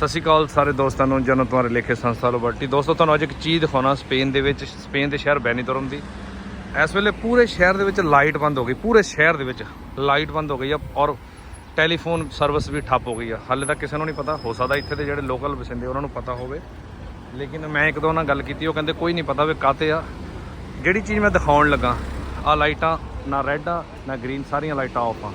ਸਤਿ ਸ਼੍ਰੀ ਅਕਾਲ ਸਾਰੇ ਦੋਸਤਾਂ ਨੂੰ ਜਨਮ ਤੁਹਾਰੇ ਲੇਖੇ ਸੰਸਥਾ ਲਿਬਰਟੀ ਦੋਸਤੋ, ਤੁਹਾਨੂੰ ਅੱਜ ਇੱਕ ਚੀਜ਼ ਦਿਖਾਉਣਾ ਸਪੇਨ ਦੇ ਵਿੱਚ, ਸਪੇਨ ਦੇ ਸ਼ਹਿਰ ਬੈਨੀਤੋਰਮ ਦੀ। ਇਸ ਵੇਲੇ ਪੂਰੇ ਸ਼ਹਿਰ ਦੇ ਵਿੱਚ ਲਾਈਟ ਬੰਦ ਹੋ ਗਈ, ਪੂਰੇ ਸ਼ਹਿਰ ਦੇ ਵਿੱਚ ਲਾਈਟ ਬੰਦ ਹੋ ਗਈ ਆ ਔਰ ਟੈਲੀਫੋਨ ਸਰਵਿਸ ਵੀ ਠੱਪ ਹੋ ਗਈ ਆ। ਹਾਲੇ ਤੱਕ ਕਿਸੇ ਨੂੰ ਨਹੀਂ ਪਤਾ, ਹੋ ਸਕਦਾ ਇੱਥੇ ਦੇ ਜਿਹੜੇ ਲੋਕਲ ਵਸਿੰਦੇ, ਉਹਨਾਂ ਨੂੰ ਪਤਾ ਹੋਵੇ। ਲੇਕਿਨ ਮੈਂ ਇੱਕ ਦੋ ਨਾਲ ਗੱਲ ਕੀਤੀ, ਉਹ ਕਹਿੰਦੇ ਕੋਈ ਨਹੀਂ ਪਤਾ ਵੀ ਕਾਤੇ ਆ। ਜਿਹੜੀ ਚੀਜ਼ ਮੈਂ ਦਿਖਾਉਣ ਲੱਗਾ ਆ ਲਾਈਟਾਂ ਨਾ ਰੈੱਡ ਆ, ਨਾ ਗ੍ਰੀਨ, ਸਾਰੀਆਂ ਲਾਈਟਾਂ ਆਫ ਆ।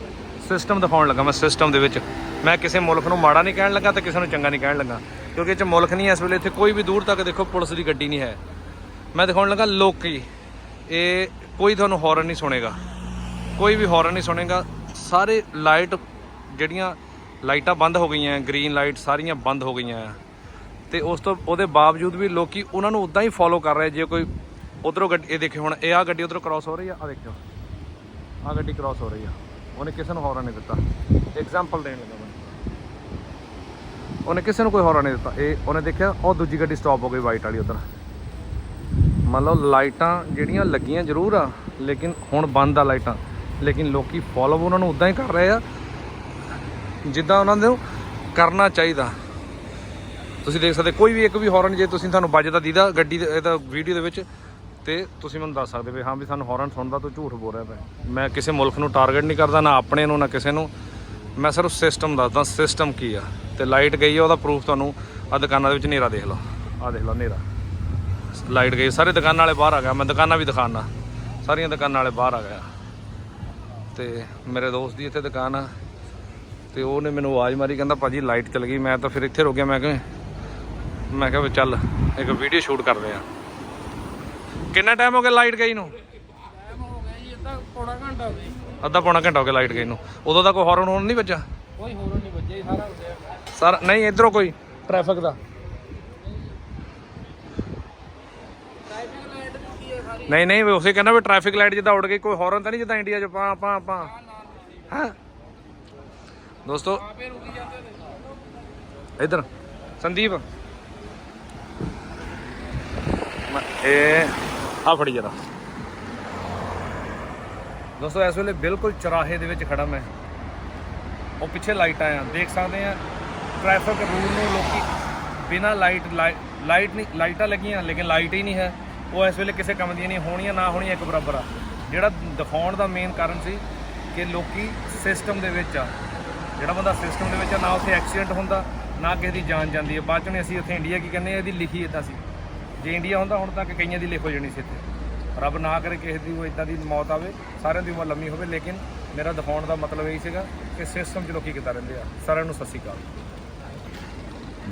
ਸਿਸਟਮ ਦਿਖਾਉਣ ਲੱਗਾ ਮੈਂ ਸਿਸਟਮ ਦੇ ਵਿੱਚ। ਮੈਂ ਕਿਸੇ ਮੁਲਕ ਨੂੰ ਮਾੜਾ ਨਹੀਂ ਕਹਿਣ ਲੱਗਾ ਤੇ ਕਿਸੇ ਨੂੰ ਚੰਗਾ ਨਹੀਂ ਕਹਿਣ ਲੱਗਾ। ਕਿਉਂਕਿ ਇਹ ਚ ਮੁਲਕ ਨਹੀਂ ਇਸ ਵੇਲੇ, ਇੱਥੇ ਕੋਈ ਵੀ ਦੂਰ ਤੱਕ ਦੇਖੋ ਪੁਲਿਸ ਦੀ ਗੱਡੀ ਨਹੀਂ ਹੈ। ਮੈਂ ਦਿਖਾਉਣ ਲੱਗਾ ਲੋਕੀ। ਇਹ ਕੋਈ ਤੁਹਾਨੂੰ ਹੌਰਨ ਨਹੀਂ ਸੁਣੇਗਾ। ਕੋਈ ਵੀ ਹੌਰਨ ਨਹੀਂ ਸੁਣੇਗਾ। ਸਾਰੇ ਲਾਈਟ ਜਿਹੜੀਆਂ ਲਾਈਟਾਂ ਬੰਦ ਹੋ ਗਈਆਂ ਗ੍ਰੀਨ ਲਾਈਟ ਸਾਰੀਆਂ ਬੰਦ ਹੋ ਗਈਆਂ। ਆ ਤੇ ਉਸ ਤੋਂ, ਉਹਦੇ ਬਾਵਜੂਦ ਵੀ ਲੋਕੀ ਉਹਨਾਂ ਨੂੰ ਉਦਾਂ ਹੀ ਫੋਲੋ ਕਰ ਰਹੇ ਜੇ ਕੋਈ ਉਧਰੋਂ ਗੱਡੀ, ਇਹ ਦੇਖੇ ਹੁਣ, ਇਹ ਆ ਗੱਡੀ ਉਧਰੋਂ ਕ੍ਰਾਸ ਹੋ ਰਹੀ ਆ ਆ ਦੇਖਿਓ। ਆ ਗੱਡੀ ਕ੍ਰਾਸ ਹੋ ਰਹੀ ਆ। ਉਹਨੇ ਕਿਸੇ ਨੂੰ ਹੌਰਨ ਨਹੀਂ ਦਿੱਤਾ। ਐਗਜ਼ਾਮਪਲ ਦੇਣ ਲੱਗਾ ਮੈਂ ਉਹਨੇ ਕਿਸੇ ਨੂੰ ਕੋਈ ਹੌਰਨ ਨਹੀਂ ਦਿੱਤਾ। ਇਹ ਉਹਨੇ ਦੇਖਿਆ, ਉਹ ਦੂਜੀ ਗੱਡੀ ਸਟਾਪ ਹੋ ਗਈ ਵਾਈਟ ਵਾਲੀ ਉਧਰ। ਮੰਨ ਲਓ ਲਾਈਟਾਂ ਜਿਹੜੀਆਂ ਲੱਗੀਆਂ ਜ਼ਰੂਰ ਆ, ਲੇਕਿਨ ਹੁਣ ਬੰਦ ਆ ਲਾਈਟਾਂ। ਲੇਕਿਨ ਲੋਕੀ ਫੋਲੋ ਉਹਨਾਂ ਨੂੰ ਉਦਾਂ ਹੀ ਕਰ ਰਹੇ ਆ, ਜਿੱਦਾਂ ਉਹਨਾਂ ਨੂੰ ਕਰਨਾ ਚਾਹੀਦਾ। ਤੁਸੀਂ ਦੇਖ ਸਕਦੇ, ਕੋਈ ਵੀ ਇੱਕ ਵੀ ਹੌਰਨ ਜੇ ਤੁਸੀਂ ਤੁਹਾਨੂੰ ਵੱਜਦਾ ਦੀਦਾ ਗੱਡੀ ਦੇ ਵੀਡੀਓ ਦੇ ਵਿੱਚ ਤੇ ਤੁਸੀਂ ਮੈਨੂੰ ਦੱਸ ਸਕਦੇ ਵੀ ਹਾਂ ਵੀ ਸਾਨੂੰ ਹੌਰਨ ਸੁਣਦਾ ਤੂੰ ਝੂਠ ਬੋਲ ਰਿਹਾ ਪਿਆ ਮੈਂ ਕਿਸੇ ਮੁਲਕ ਨੂੰ ਟਾਰਗੇਟ ਨਹੀਂ ਕਰਦਾ, ਨਾ ਆਪਣੇ ਨੂੰ, ਨਾ ਕਿਸੇ ਨੂੰ। ਮੈਂ ਸਿਰਫ ਸਿਸਟਮ ਦੱਸਦਾ ਸਿਸਟਮ ਕੀ ਆ? ਤੇ ਲਾਈਟ ਗਈ ਆ, ਉਹਦਾ ਪ੍ਰੂਫ ਤੁਹਾਨੂੰ ਆ ਦੁਕਾਨਾਂ ਦੇ ਵਿੱਚ ਹਨੇਰਾ ਦੇਖ ਲਓ। ਆ ਦੇਖ ਲਓ ਹਨੇਰਾ। ਲਾਈਟ ਗਈ, ਸਾਰੇ ਦੁਕਾਨਾਂ ਵਾਲੇ ਬਾਹਰ ਆ ਗਿਆ ਮੈਂ ਦੁਕਾਨਾਂ ਵੀ ਦਿਖਾਣਾ ਸਾਰੀਆਂ ਦੁਕਾਨਾਂ ਵਾਲੇ ਬਾਹਰ ਆ ਗਿਆ ਤੇ ਮੇਰੇ ਦੋਸਤ ਦੀ ਇੱਥੇ ਦੁਕਾਨ ਆ। ਤੇ ਉਹਨੇ ਮੈਨੂੰ ਆਵਾਜ਼ ਮਾਰੀ, ਕਹਿੰਦਾ ਭਾਜੀ ਲਾਈਟ ਚਲ ਗਈ। ਮੈਂ ਤਾਂ ਫਿਰ ਇੱਥੇ ਰੁਕ ਗਿਆ। ਮੈਂ ਕਿਹਾ ਮੈਂ ਕਿਹਾ ਵੀ ਚੱਲ, ਇੱਕ ਵੀਡੀਓ ਸ਼ੂਟ ਕਰਦੇ ਆ। ਕਿੰਨਾ ਟਾਈਮ ਹੋ ਗਿਆ ਲਾਈਟ ਗਈ ਨੂੰ? ਟਾਈਮ ਹੋ ਗਿਆ ਜੀ ਅੱਧਾ ਪੌਣਾ ਘੰਟਾ ਹੋ ਗਿਆ। ਅੱਧਾ ਪੌਣਾ ਘੰਟਾ ਹੋ ਗਿਆ ਲਾਈਟ ਗਈ ਨੂੰ। ਉਦੋਂ ਦਾ ਕੋਈ ਹੌਰਨ ਹੋਣ ਨਹੀਂ ਵੱਜਾ ਕੋਈ ਹੋਰ ਨਹੀਂ ਵੱਜਿਆ ਜੀ, ਸਾਰਾ ਸਰ ਨਹੀਂ ਇਧਰੋਂ ਕੋਈ ਟ੍ਰੈਫਿਕ ਦਾ। ਨਹੀਂ ਨਹੀਂ ਉਸੇ ਕਹਿੰਦਾ ਵੀ ਟ੍ਰੈਫਿਕ ਲਾਈਟ ਜਿੱਦਾਂ ਉੱਡ ਗਈ ਕੋਈ ਹੌਰਨ ਤਾਂ ਨਹੀਂ ਜਿੱਦਾਂ ਇੰਡੀਆ 'ਚ ਆਪਾਂ ਆਪਾਂ ਆਪਾਂ। ਹਾਂ? ਦੋਸਤੋ ਇਧਰ ਸੰਦੀਪ। ਮੈਂ- ਇਹ ਆ ਫੜੀ ਜਰਾ। ਦੋਸਤੋ, ਇਸ ਵੇਲੇ ਬਿਲਕੁਲ ਚਰਾਹੇ ਦੇ ਵਿੱਚ ਖੜਾ ਮੈਂ। ਉਹ ਪਿੱਛੇ ਲਾਈਟਾਂ ਆ। ਦੇਖ ਸਕਦੇ ਆ ਟ੍ਰੈਫਿਕ ਰੂਲ ਨੂੰ ਲੋਕੀ ਬਿਨਾ ਲਾਈਟ ਲਾਈਟ ਨਹੀਂ, ਲਾਈਟਾਂ ਲੱਗੀਆਂ, ਲੇਕਿਨ ਲਾਈਟ ਹੀ ਨਹੀਂ ਹੈ। ਉਹ ਇਸ ਵੇਲੇ ਕਿਸੇ ਕੰਮ ਦੀਆਂ ਨਹੀਂ, ਹੋਣੀਆਂ, ਨਾ ਹੋਣੀਆਂ ਇੱਕ ਬਰਾਬਰ ਆ। ਜਿਹੜਾ ਦਿਖਾਉਣ ਦਾ ਮੇਨ ਕਾਰਨ ਸੀ ਕਿ ਲੋਕੀ ਸਿਸਟਮ ਦੇ ਵਿੱਚ ਆ। ਜਿਹੜਾ ਬੰਦਾ ਸਿਸਟਮ ਦੇ ਵਿੱਚ ਆ, ਨਾ ਉੱਥੇ ਐਕਸੀਡੈਂਟ ਹੁੰਦਾ, ਨਾ ਕਿਸੇ ਦੀ ਜਾਨ ਜਾਂਦੀ ਹੈ ਬਾਅਦ ਚੋਂ ਅਸੀਂ ਉੱਥੇ ਇੰਡੀਆ ਕੀ ਕਹਿੰਦੇ ਆ, ਇਹਦੀ ਲਿਖੀ ਇਦਾਂ ਸੀ। ਜੇ ਇੰਡੀਆ ਹੁੰਦਾ, ਹੁਣ ਤੱਕ ਕਈਆਂ ਦੀ ਲਿਖ ਹੋ ਜਾਣੀ ਸੀ ਇੱਥੇ। ਰੱਬ ਨਾ ਕਰੇ ਕਿਸੇ ਦੀ, ਉਹ ਇਦਾਂ ਦੀ ਮੌਤ ਆਵੇ। ਸਾਰਿਆਂ ਦੀ ਉਮਰ ਲੰਮੀ ਹੋਵੇ, ਲੇਕਿਨ ਮੇਰਾ ਦਿਖਾਉਣ ਦਾ ਮਤਲਬ ਇਹ ਸੀਗਾ ਕਿ ਸਿਸਟਮ 'ਚ ਲੋਕੀ ਕਿੱਦਾਂ ਰਹਿੰਦੇ ਆ। ਸਾਰਿਆਂ ਨੂੰ ਸਤਿ ਸ਼੍ਰੀ ਅਕਾਲ।